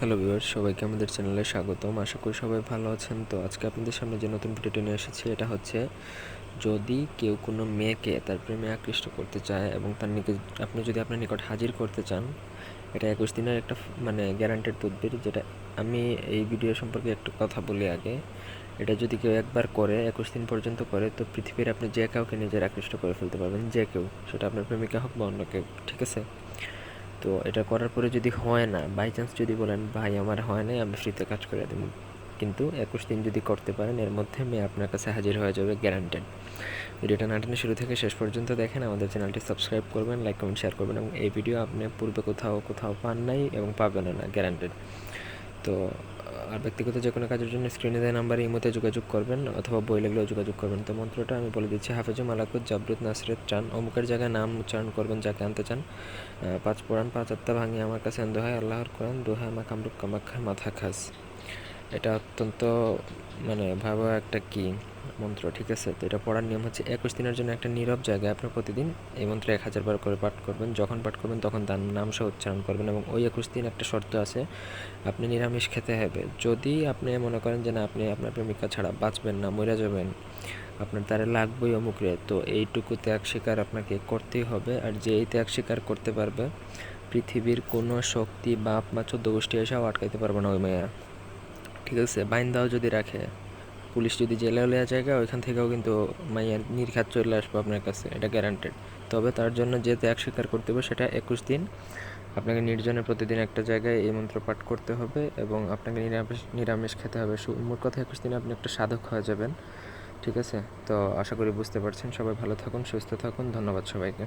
Hello viewers সবাইকে আমাদের চ্যানেলে স্বাগতম। আশা করি সবাই ভালো আছেন। তো আজকে আপনাদের সামনে যে নতুন ভিডিওটি নিয়ে এসেছি, এটা হচ্ছে যদি কেউ কোনো মেয়েকে তার প্রেমে আকৃষ্ট করতে চায় এবং তার নিকে আপনি যদি আপনার নিকট হাজির করতে চান, এটা একুশ দিনের একটা মানে গ্যারান্টেড তদবির, যেটা আমি এই ভিডিও সম্পর্কে একটু কথা বলি আগে। এটা যদি কেউ একবার করে, একুশ দিন পর্যন্ত করে, তো পৃথিবীর আপনি যে কাউকে নিজের আকৃষ্ট করে ফেলতে পারবেন, যে কেউ। সেটা আপনার প্রেমিকা হোক বা অন্য কেউ, ঠিক আছে? তো এটা করার পরে যদি হয় না বাই চান্স যদি বলেন, ভাই, আমার হয় নাই, আমি ফ্রিতে কাজ করে দেব। কিন্তু একুশ দিন যদি করতে পারেন, এর মধ্যে মেয়ে আপনার কাছে হাজির হয়ে যাবে গ্যারান্টেড ভিডিওটা নাটনে শুরু থেকে শেষ পর্যন্ত দেখেন, আমাদের চ্যানেলটি সাবস্ক্রাইব করবেন লাইক কমেন্ট শেয়ার করবেন এবং এই ভিডিও আপনি পূর্বে কোথাও কোথাও পান নাই এবং পাবেনও না গ্যারান্টেড তো আর ব্যক্তিগত যে কোনো কাজের জন্য স্ক্রিনে দেওয়া নাম্বারে ইমোতে যোগাযোগ করবেন অথবা বই লাগলেও যোগাযোগ করবেন। তো মন্ত্রটা আমি বলে দিচ্ছি, হাফেজু মালাকুত জাবরুত নাসরেত চান। অমুকের জায়গায় নাম উচ্চারণ করবেন, যাকে আনতে চান। পাঁচ পুরাণ, পাঁচ আত্মা ভাঙিয়ে আমার কাছে দোহাই আল্লাহর কোরআন দোহাই মা কামরুক কামাক্ষার মাথা খাস। এটা অত্যন্ত মানে ভয়াবহ একটা কি? মন্ত্র, ঠিক আছে? তো এটা পড়ার নিয়ম হচ্ছে একুশ দিনের জন্য একটা নীরব জায়গায় আপনি প্রতিদিন এই মন্ত্র এক হাজার বার করে পাঠ করবেন। যখন পাঠ করবেন তখন তার নাম সহ উচ্চারণ করবেন এবং ওই একুশ দিন একটা শর্ত আছে, আপনি নিরামিষ খেতে হবে। যদি আপনি মনে করেন যে না, আপনি আপনার প্রেমিকা ছাড়া বাঁচবেন না, মরে যাবেন, আপনার তারে লাগবেই অমুক রে, তো এইটুকু ত্যাগ স্বীকার আপনাকে করতেই হবে। আর যে এই ত্যাগ স্বীকার করতে পারবে, পৃথিবীর কোনো শক্তি, বাপ বা চোদ্দ গোষ্ঠী এসেও আটকাইতে পারবে না ওই মেয়া। ঠিক আছে? বাইন্দাও যদি রাখে পুলিশ যদি জেলে লেয়া জায়গা ওইখান থেকেও কিন্তু মাইয়ার নির্ঘাত চলে আসবে আপনার কাছে, এটা গ্যারান্টেড তবে তার জন্য যে ত্যাগ স্বীকার করতে হবে সেটা একুশ দিন। আপনাকে নির্জনে প্রতিদিন একটা জায়গায় এই মন্ত্র পাঠ করতে হবে এবং আপনাকে নিরামিষ নিরামিষ খেতে হবে। মোট কথা একুশ দিনে আপনি একটা সাধক হয়ে যাবেন। ঠিক আছে? তো আশা করি বুঝতে পারছেন। সবাই ভালো থাকুন, সুস্থ থাকুন। ধন্যবাদ সবাইকে।